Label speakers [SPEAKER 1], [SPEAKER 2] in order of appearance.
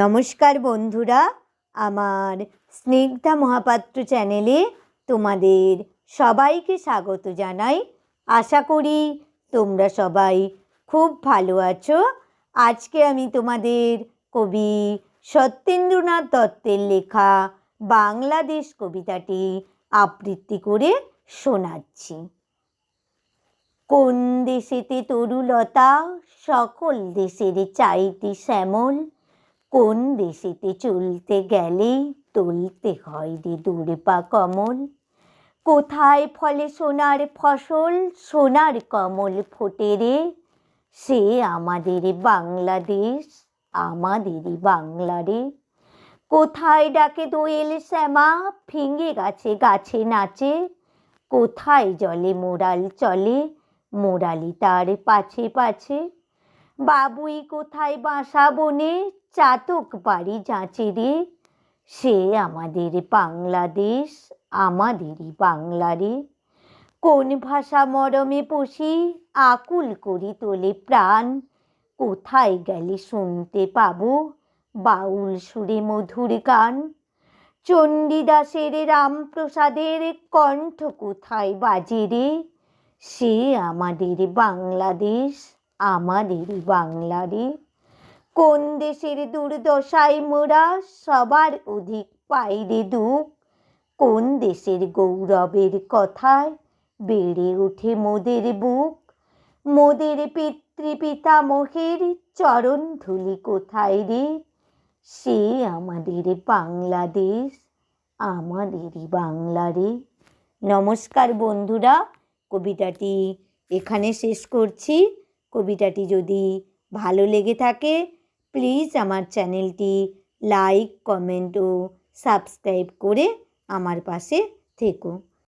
[SPEAKER 1] নমস্কার বন্ধুরা, আমার স্নিগ্ধা মহাপাত্র চ্যানেলে তোমাদের সবাইকে স্বাগত জানাই। আশা করি তোমরা সবাই খুব ভালো আছো। আজকে আমি তোমাদের কবি সত্যেন্দ্রনাথ দত্তের লেখা বাংলাদেশ কবিতাটি আবৃত্তি করে শোনাচ্ছি। কোন দেশেতে তরুলতা, সকল দেশের চাইতে শ্যামল কোন দেশেতে চলতে গেলে তুলতে হয় রে দূরপা কমল? কোথায় ফলে সোনার ফসল, সোনার কমল ফোটে রে? সে আমাদের বাংলাদেশ, আমাদেরই বাংলা রে। কোথায় ডাকে দোয়েল শ্যামা, ফিঙে গাছে গাছে নাচে? কোথায় জলে মোরাল চলে মোরালি তার পাছে পাছে? বাবুই কোথায় বাসা বনে? চাতক বাড়ি যাচে রে। সে আমাদের বাংলাদেশ, আমাদেরই বাংলা রে। কোন ভাষা মরমে পশি, আকুল করি তোলে প্রাণ। কোথায় গেলে শুনতে পাবো বাউল সুরে মধুর গান? চণ্ডীদাসের রামপ্রসাদের কণ্ঠ কোথায় বাজে রে? সে আমাদের বাংলাদেশ আমাদেরই বাংলারে। কোন দেশের দুর্দশায় মোরা সবার অধিক পাই রে দুঃখ? কোন দেশের গৌরবের কথায় বেড়ে ওঠে মোদের বুক? মোদের পিতৃপিতামহের চরণ ধুলি কোথায় রে? সে আমাদের বাংলাদেশ, আমাদেরই বাংলা রে নমস্কার বন্ধুরা, কবিতাটি এখানে শেষ করছি। কবিতাটি যদি ভালো লেগে থাকে প্লিজ আমার চ্যানেলটি লাইক কমেন্ট ও সাবস্ক্রাইব করে আমার পাশে থেকো।